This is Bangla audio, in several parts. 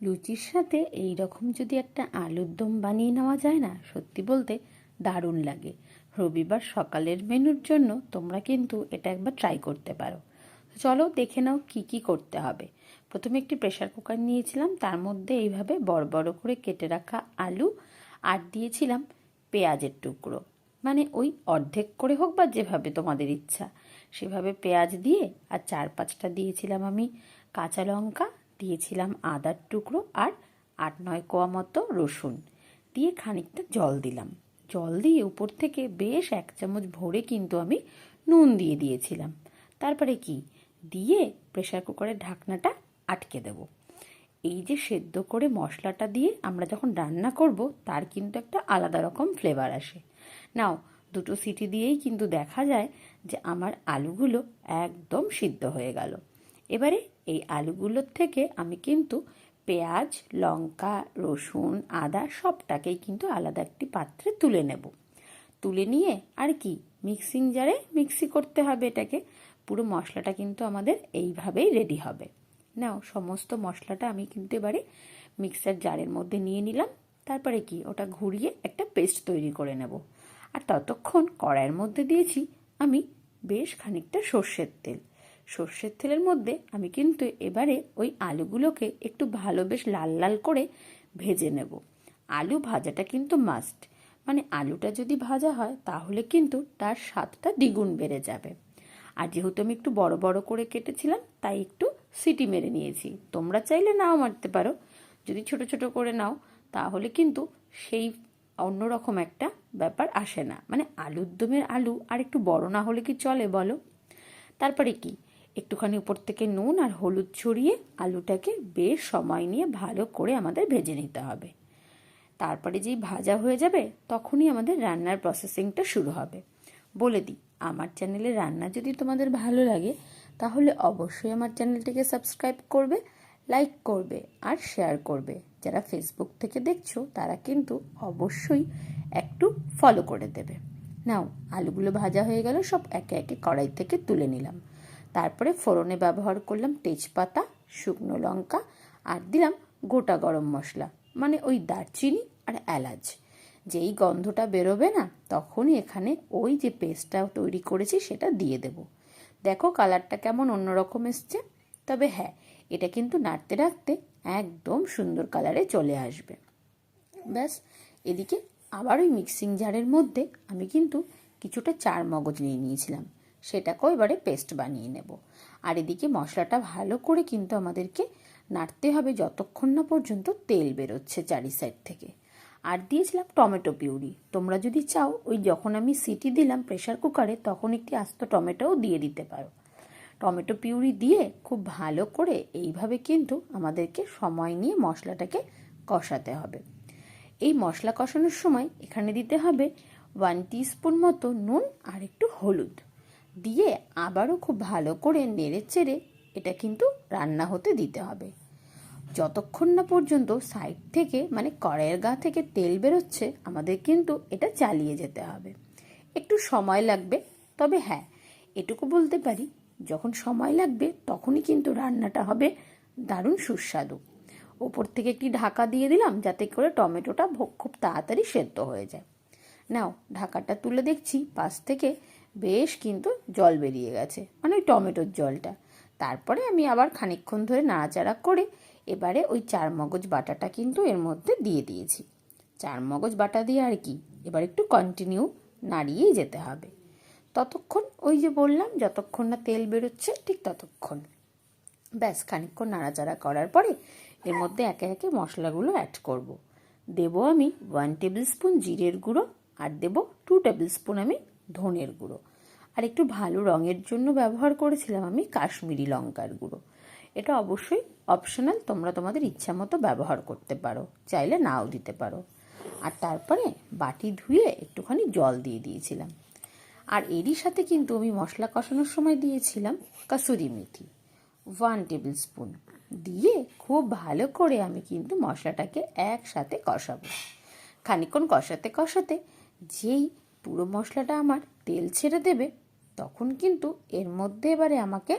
লুচির সাথে এই রকম যদি একটা আলুর দম বানিয়ে নেওয়া যায় না, সত্যি বলতে দারুণ লাগে। রবিবার সকালের মেনুর জন্য তোমরা কিন্তু এটা একবার ট্রাই করতে পারো। চলো দেখে নাও কি কি করতে হবে। প্রথমে একটি প্রেশার কুকার নিয়েছিলাম, তার মধ্যে এইভাবে বড় বড় করে কেটে রাখা আলু আর দিয়েছিলাম পেঁয়াজের টুকরো। মানে ওই অর্ধেক করে হোক বা যেভাবে তোমাদের ইচ্ছা। সেভাবে পেঁয়াজ দিয়ে আর চার পাঁচটা দিয়েছিলাম আমি কাঁচা লঙ্কা দিয়েছিলাম আদার টুকরো আর আট নয় কোয়া মতো রসুন। দিয়ে খানিকটা জল দিলাম। জল দিয়ে উপর থেকে বেশ এক চামচ ভরে কিন্তু আমি নুন দিয়ে দিয়েছিলাম। তারপরে কি? দিয়ে প্রেশার কুকারের ঢাকনাটা আটকে দেব। এই যে সেদ্ধ করে মশলাটা দিয়ে আমরা যখন রান্না করব, তার কিন্তু একটা আলাদা রকম ফ্লেভার আসে। নাও, দুটো সিটি দিয়েই কিন্তু দেখা যায় যে আমার আলুগুলো একদম সিদ্ধ হয়ে গেল। এবারে এই আলুগুলোর থেকে আমি কিন্তু পেঁয়াজ, লঙ্কা, রসুন, আদা সবটাকেই কিন্তু আলাদা একটি পাত্রে তুলে নেব। তুলে নিয়ে আর কি মিক্সিং জারে মিক্সি করতে হবে এটাকে। পুরো মশলাটা কিন্তু আমাদের এইভাবেই রেডি হবে। নাও, সমস্ত মশলাটা আমি কিন্তু এবারে মিক্সার জারের মধ্যে নিয়ে নিলাম। তারপরে কি, ওটা ঘুরিয়ে একটা পেস্ট তৈরি করে নেব। আর ততক্ষণ কড়াইয়ের মধ্যে দিয়েছি আমি বেশ খানিকটা সর্ষের তেল। সর্ষের তেলের মধ্যে আমি কিন্তু এবারে ওই আলুগুলোকে একটু ভালো বেশ লাল লাল করে ভেজে নেব। আলু ভাজাটা কিন্তু মাস্ট মানে আলুটা যদি ভাজা হয়, তাহলে কিন্তু তার স্বাদটা দ্বিগুণ বেড়ে যাবে। আর যেহেতু আমি একটু বড় বড় করে কেটেছিলাম, তাই একটু সিটি মেরে নিয়েছি। তোমরা চাইলে নাও মারতে পারো। যদি ছোট ছোট করে নাও, তাহলে কিন্তু সেই অন্যরকম একটা ব্যাপার আসে না। মানে আলুর দমের আলু আর একটু বড় না হলে কি চলে বলো? তারপরে কি? একটুখানি উপর থেকে নুন আর হলুদ ছড়িয়ে আলুটাকে বেশ সময় নিয়ে ভালো করে আমাদের ভেজে নিতে হবে। তারপরে যেই ভাজা হয়ে যাবে, তখনই আমাদের রান্নার প্রসেসিংটা শুরু হবে। বলে দিই, আমার চ্যানেলে রান্না যদি তোমাদের ভালো লাগে, তাহলে অবশ্যই আমার চ্যানেলটিকে সাবস্ক্রাইব করবে লাইক করবে আর শেয়ার করবে। যারা ফেসবুক থেকে দেখছ, তারা কিন্তু অবশ্যই একটু ফলো করে দেবে। নাও, আলুগুলো ভাজা হয়ে গেল, সব একে একে কড়াই থেকে তুলে নিলাম। তারপরে ফোড়নে ব্যবহার করলাম তেজপাতা, শুকনো লঙ্কা আর দিলাম গোটা গরম মশলা মানে ওই দারচিনি আর এলাচ। যেই গন্ধটা বেরোবে না, তখনই এখানে ওই যে পেস্টটা তৈরি করেছি সেটা দিয়ে দেব। দেখো কালারটা কেমন অন্যরকম এসছে। তবে হ্যাঁ এটা কিন্তু নাড়তে রাখতে একদম সুন্দর কালারে চলে আসবে। ব্যাস, এদিকে আবার ওই মিক্সিং জারের মধ্যে আমি কিন্তু কিছুটা চার মগজ নিয়ে নিয়েছিলাম। সেটাকেও এবারে পেস্ট বানিয়ে নেব। আর এদিকে মশলাটা ভালো করে কিন্তু আমাদেরকে নাড়তে হবে যতক্ষণ না পর্যন্ত তেল বেরোচ্ছে চারি সাইড থেকে। আর দিয়েছিলাম টমেটো পিউরি। তোমরা যদি চাও, ওই যখন আমি সিটি দিলাম প্রেশার কুকারে তখন একটি আস্ত টমেটোও দিয়ে দিতে পারো। টমেটো পিউরি দিয়ে খুব ভালো করে এইভাবে কিন্তু আমাদেরকে সময় নিয়ে মশলাটাকে কষাতে হবে। এই মশলা কষানোর সময় এখানে দিতে হবে ওয়ান স্পুন মতো নুন আর একটু হলুদ। দিয়ে আবারও খুব ভালো করে নেড়ে চেড়ে এটা কিন্তু রান্না হতে দিতে হবে। যতক্ষণ না পর্যন্ত সাইড থেকে মানে কড়াইয়ের গা থেকে তেল বেরোচ্ছে, আমাদের কিন্তু এটা চালিয়ে যেতে হবে। একটু সময় লাগবে, তবে হ্যাঁ এটুকু বলতে পারি, যখন সময় লাগবে তখনই কিন্তু রান্নাটা হবে দারুণ সুস্বাদু। ওপর থেকে একটি ঢাকা দিয়ে দিলাম যাতে করে টমেটোটা খুব তাড়াতাড়ি সেদ্ধ হয়ে যায়। নাও, ঢাকাটা তুলে দেখছি, পাশ থেকে বেশ কিন্তু জল বেরিয়ে গেছে মানে ওই টমেটোর জলটা। তারপরে আমি আবার খানিকক্ষণ ধরে নাড়াচাড়া করে এবারে ওই চার মগজ বাটাটা কিন্তু এর মধ্যে দিয়ে দিয়েছি। চার মগজ বাটা দিয়ে আর কি, এবার একটু কন্টিনিউ নাড়িয়েই যেতে হবে। ততক্ষণ ওই যে বললাম, যতক্ষণ না তেল বেরোচ্ছে, ঠিক ততক্ষণ। ব্যাস, খানিকক্ষণ নাড়াচাড়া করার পরে এর মধ্যে একে একে মশলাগুলো অ্যাড করব। দেব আমি ওয়ান টেবিল স্পুন জিরের গুঁড়ো আর দেব টু টেবিল স্পুন আমি ধনের গুঁড়ো। আর একটু ভালো রঙের জন্য ব্যবহার করেছিলাম আমি কাশ্মীরি লঙ্কার গুঁড়ো। এটা অবশ্যই অপশনাল তোমরা তোমাদের ইচ্ছা মতো ব্যবহার করতে পারো, চাইলে নাও দিতে পারো। আর তারপরে বাটি ধুয়ে একটুখানি জল দিয়ে দিয়েছিলাম। আর এরই সাথে কিন্তু আমি মশলা কষানোর সময় দিয়েছিলাম kasuri methi. One table spoon দিয়ে খুব ভালো করে আমি কিন্তু মশলাটাকে একসাথে কষাবো। খানিকক্ষণ কষাতে কষাতে যেই পুরো মশলাটা আমার তেল ছেড়ে দেবে, তখন কিন্তু এর মধ্যে এবারে আমাকে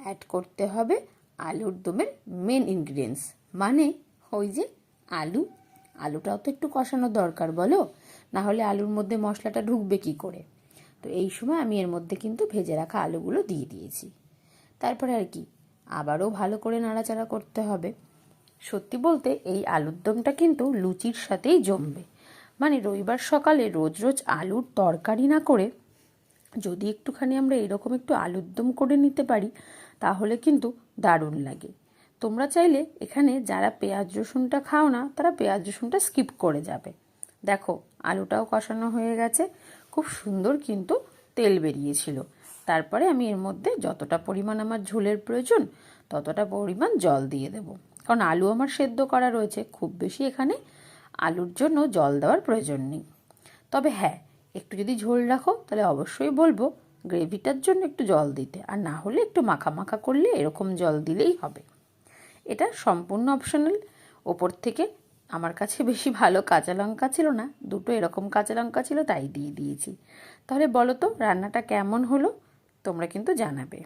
অ্যাড করতে হবে আলুর দমের মেন ইনগ্রিডিয়েন্টস মানে ওই যে আলু। আলুটাও তো একটু কষানো দরকার বলো না হলে আলুর মধ্যে মশলাটা ঢুকবে কি করে? তো এই সময় আমি এর মধ্যে কিন্তু ভেজে রাখা আলুগুলো দিয়ে দিয়েছি। তারপরে আর কি, আবারও ভালো করে নাড়াচাড়া করতে হবে। সত্যি বলতে এই আলুর দমটা কিন্তু লুচির সাথেই জমবে। মানে রবিবার সকালে রোজ রোজ আলুর তরকারি না করে যদি একটুখানি আমরা এরকম একটু আলুর দম করে নিতে পারি, তাহলে কিন্তু দারুণ লাগে। তোমরা চাইলে এখানে যারা পেঁয়াজ রসুনটা খাও না, তারা পেঁয়াজ রসুনটা স্কিপ করে যাবে। দেখো, আলুটাও কষানো হয়ে গেছে, খুব সুন্দর কিন্তু তেল বেরিয়েছিল। তারপরে আমি এর মধ্যে যতটা পরিমাণ আমার ঝোলের প্রয়োজন, ততটা পরিমাণ জল দিয়ে দেব। কারণ আলু আমার সেদ্ধ করা রয়েছে, খুব বেশি এখানে আলুর জন্য জল দেওয়ার প্রয়োজন নেই। তবে হ্যাঁ একটু যদি ঝোল রাখো, তাহলে অবশ্যই বলব গ্রেভিটার জন্য একটু জল দিতে। আর না হলে একটু মাখা মাখা করলে এরকম জল দিলেই হবে। এটা সম্পূর্ণ অপশনাল। ওপর থেকে আমার কাছে বেশি ভালো কাঁচা লঙ্কা ছিল না। দুটো এরকম কাঁচা লঙ্কা ছিল, তাই দিয়ে দিয়েছি। তাহলে বলো তো, রান্নাটা কেমন হলো? তোমরা কিন্তু জানাবে।